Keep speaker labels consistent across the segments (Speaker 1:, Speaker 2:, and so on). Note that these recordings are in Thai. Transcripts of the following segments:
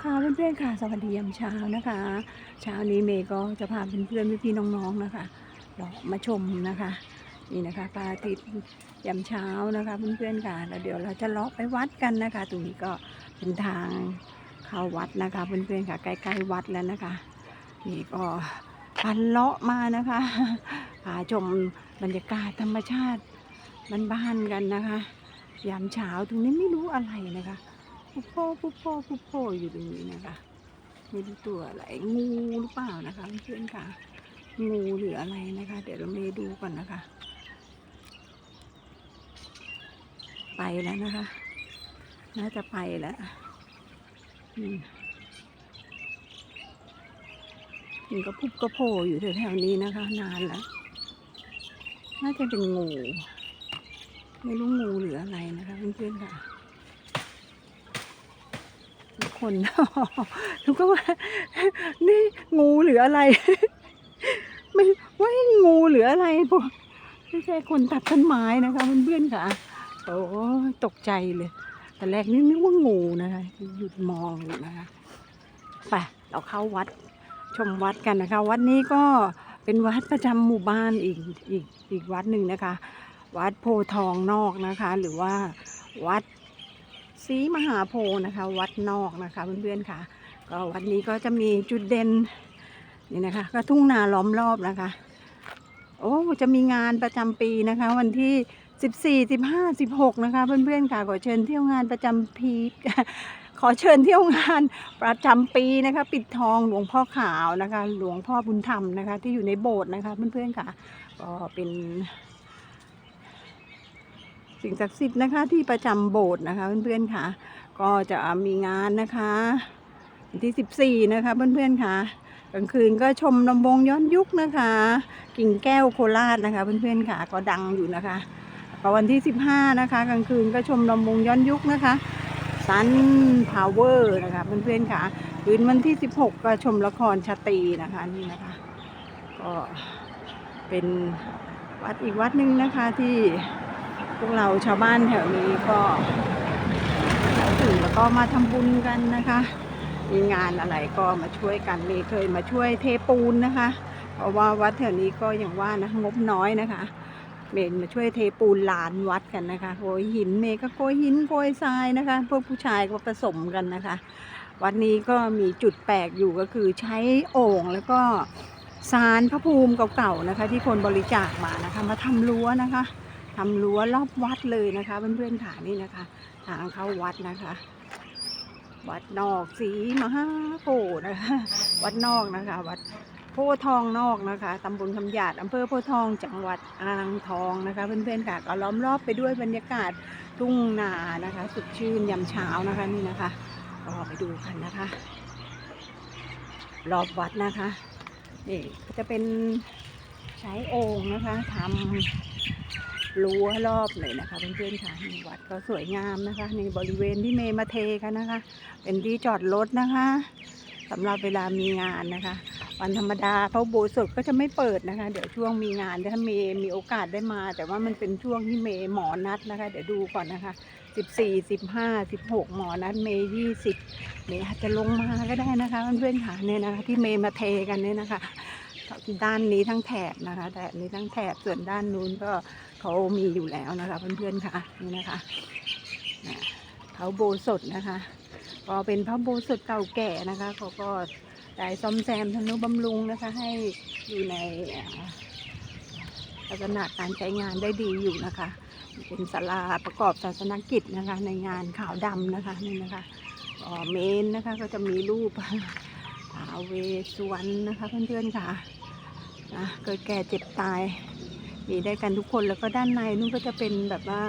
Speaker 1: นะคะเพื่อนๆค่ะ สวัสดียามเช้านะคะ เช้านี้เมย์ก็จะพาเพื่อนๆพี่ๆน้องๆนะคะเรามาชมนะคะ นี่นะคะพระอาทิตย์ยามเช้านะคะเพื่อนๆค่ะแล้วเดี๋ยวเราจะเลาะไปวัดกันนะคะ ตรงนี้ก็เป็นทางเข้าวัดนะคะเพื่อนๆค่ะใกล้ๆวัดแล้วนะคะ นี่ก็พันเลาะมานะคะพาชมบรรยากาศธรรมชาติบ้านๆกันนะคะ ยามเช้าตรงนี้ไม่รู้อะไรนะคะ ปุ๊บโผปุ๊บโผปุ๊บโผอยู่ตรงนี้นะคะไม่รู้ตัวอะไรงูหรือเปล่านะคะเพื่อนๆค่ะ งูหรืออะไรนะคะ เดี๋ยวเราไปดูก่อนนะคะ ไปแล้วนะคะ น่าจะไปแล้วอืมมันก็พุบก็โผล่อยู่แถวๆนี้นะคะ นานแล้ว น่าจะเป็นงู ไม่รู้งูหรืออะไรนะคะเพื่อนๆค่ะ คนทุกก็ว่า นี่งูหรืออะไร ไม่ว่างูหรืออะไรพวกไม่ใช่คนตัดต้นไม้นะคะเพื่อนๆค่ะ โอ้ตกใจเลย แต่แรกนี่นึกว่างูนะคะ หยุดมองอยู่นะคะ ไป เราเข้าวัดชมวัดกันนะคะ วัดนี้ก็เป็นวัดประจำหมู่บ้านอีกอีกอีกวัดหนึ่งนะคะ วัดโพทองนอกนะคะ หรือว่าวัด ศรีมหาโพธิ์นะคะ วัดนอกนะคะเพื่อนๆค่ะ ก็วัดนี้ก็จะมีจุดเด่นนี่นะคะ ก็ทุ่งนาล้อมรอบนะคะ โอ้จะมีงานประจำปีนะคะ วันที่14 15 16นะคะเพื่อนๆค่ะขอเชิญเที่ยวงานประจำปีขอเชิญเที่ยวงานประจำปีนะคะ ปิดทองหลวงพ่อขาวนะคะ หลวงพ่อบุญธรรมนะคะ ที่อยู่ในโบสถ์นะคะเพื่อนๆค่ะก็เป็น สิ่งศักดิ์สิทธิ์นะคะที่ประจำโบสถ์นะคะเพื่อนๆค่ะ ก็จะมีงานนะคะวันที่ 14 นะคะเพื่อนๆค่ะกลางคืนก็ชมลำวงย้อนยุคนะคะ กิ่งแก้วโคราชนะคะ เพื่อนๆค่ะก็ดังอยู่นะคะก็วันที่ 15 นะคะ กลางคืนก็ชมลำวงย้อนยุคนะคะซันพาวเวอร์นะคะเพื่อนๆค่ะคืนวันที่ 16 ก็ชมละครชาตีนะคะนี่นะคะ ก็เป็นวัดอีกวัดหนึ่งนะคะที่ พวกเราชาวบ้านแถวนี้ก็ถึงแล้วก็มาทำบุญกันนะคะ มีงานอะไรก็มาช่วยกันเมย์เคยมาช่วยเทปูนนะคะ เพราะว่าวัดแถวนี้ก็อย่างว่านะงบน้อยนะคะ เมย์มาช่วยเทปูนลานวัดกันนะคะโกยหินเมย์ก็โกยหินโกยทรายนะคะ พวกผู้ชายก็ผสมกันนะคะ วัดนี้ก็มีจุดแปลกอยู่ก็คือใช้โอ่งแล้วก็สารพระภูมิเก่าๆนะคะ ที่คนบริจาคมานะคะ มาทำรั้วนะคะ ทำรั้วรอบวัดเลยนะคะเพื่อนๆค่ะนี่นะคะ ทางเข้าวัดนะคะ วัดนอกสีมหาโพนะคะ วัดนอกนะคะ วัดโพธทองนอกนะคะตำบลคำหยาดอำเภอโพธทองจังหวัดอ่างทองนะคะ เพื่อนๆค่ะก็ล้อมรอบไปด้วยบรรยากาศทุ่งนานะคะ สุดชื่นยามเช้านะคะนี่นะคะก็ไปดูกันนะคะ รอบวัดนะคะนี่จะเป็นใช้โอ่งนะคะทำ รั้วรอบเลยนะคะเพื่อนๆค่ะนี่วัดก็สวยงามนะคะ ในบริเวณที่เมย์มาเทกันนะคะ เป็นที่จอดรถนะคะสำหรับเวลามีงานนะคะ วันธรรมดาเพราะโบสถ์ก็จะไม่เปิดนะคะ เดี๋ยวช่วงมีงานถ้าเมย์มีโอกาสได้มา แต่ว่ามันเป็นช่วงที่เมย์หมอนัดนะคะ เดี๋ยวดูก่อนนะคะ14 15 16 หมอนัดเมย์20 เมย์อาจจะลงมาก็ได้นะคะเพื่อนๆค่ะเนี่ยนะคะที่เมย์มาเทกันเนี่ยนะคะ ด้านนี้ทั้งแถบนะคะแถบนี้ทั้งแถบส่วนด้านนู้นก็เขามีอยู่แล้วนะคะ เพื่อนๆค่ะนี่นะคะเขาโบสถนะคะ ก็เป็นพระโบสถเก่าแก่นะคะเขาก็ได้ซ่อมแซมทนุบำรุงนะคะ ให้อยู่ในอ่าลักษณะการใช้งานได้ดีอยู่นะคะ เป็นศาลาประกอบศาสนกิจนะคะ ในงานขาวดำนะคะนี่นะคะก็เมนนะคะก็จะมีรูปท้าเวสสวรรณนะคะเพื่อนๆค่ะ นะเกิดแก่เจ็บตาย มีได้กันทุกคนแล้วก็ด้านในนู้นก็จะเป็นแบบว่า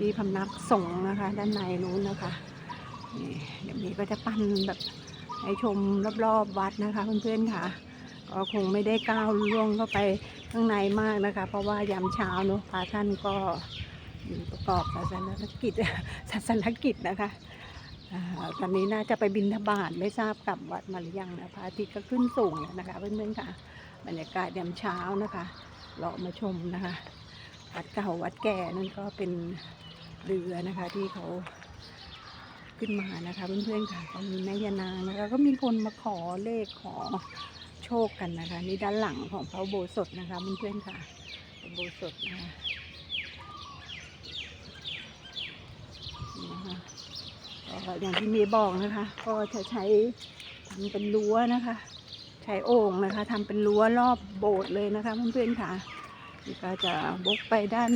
Speaker 1: มีพำนักสงฆ์นะคะ ด้านในนู้นนะคะนี่เดี๋ยวนี้ก็จะปั้นแบบให้ชมรอบๆวัดนะคะ เพื่อนๆค่ะ ก็คงไม่ได้ก้าวล่วงเข้าไปข้างในมากนะคะ เพราะว่ายามเช้าเนอะพระท่านก็ประกอบศาสนกิจศาสนกิจนะคะอตอนนี้น่าจะไปบินทบาทไม่ทราบกลับวัดมาหรือยังนะพระอาทิตย์ก็ขึ้นสูงแล้วนะคะเพื่อนๆค่ะ บรรยากาศยามเช้านะคะเรามาชมนะคะ วัดเก่าวัดแก่นั่นก็เป็นเรือนะคะที่เขาขึ้นมานะคะเพื่อนๆค่ะก็มีแม่ยานางนะคะก็มีคนมาขอเลขขอโชคกันนะคะนี่ด้านหลังของพระโบสถนะคะเพื่อนๆค่ะพระโบสถนะคะอย่างที่เมย์บอกนะคะ ก็จะใช้ทำเป็นรั้วนะคะ ใช้โอ่งนะคะทำเป็นรั้วรอบโบสถ์เลยนะคะเพื่อนๆค่ะนี่ก็จะบกไปด้าน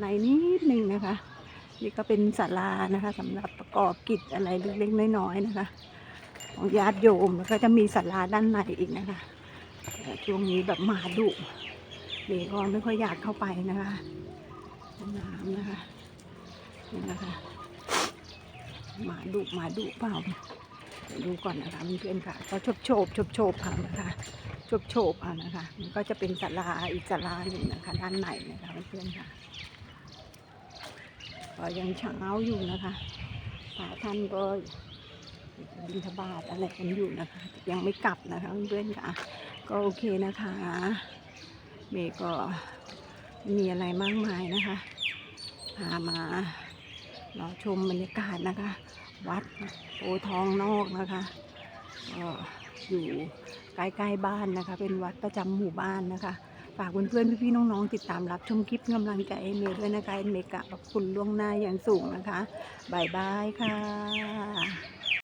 Speaker 1: ในนิดนึงนะคะ นี่ก็เป็นศาลานะคะสำหรับประกอบกิจอะไรเล็กๆน้อยๆนะคะ ของญาติโยมแล้วก็จะมีศาลาด้านในอีกนะคะต่ช่วงนี้แบบหมาดุเด็กก็ไม่ค่อยอยากเข้าไปนะคะน้ำนะคะนี่นะคะหมาดุหมาดุเปล่า ดูก่อนนะคะเพื่อนๆค่ะก็โฉบโฉบโฉบโฉบค่ะนะคะโฉบโฉบอะนะคะ มันก็จะเป็นศาลาอีกศาลาหนึ่งนะคะ ด้านในนะคะเพื่อนๆค่ะก็ยังเช้าอยู่นะคะพระท่านก็บินทบาทอะไรกันอยู่นะคะ ยังไม่กลับนะคะเพื่อนๆค่ะ ก็โอเคนะคะเมย์ก็มีอะไรมากมายนะคะพามารอชมบรรยากาศนะคะ วัดโพทองนอกนะคะก็อยู่ใกล้ๆบ้านนะคะ เป็นวัดประจำหมู่บ้านนะคะ ฝากเพื่อนๆพี่ๆน้องๆติดตามรับชมคลิปกำลังใจเอเมย์ด้วยนะคะเอเมย์กะขอบคุณล่วงหน้าอย่างสูงนะคะบายบายค่ะ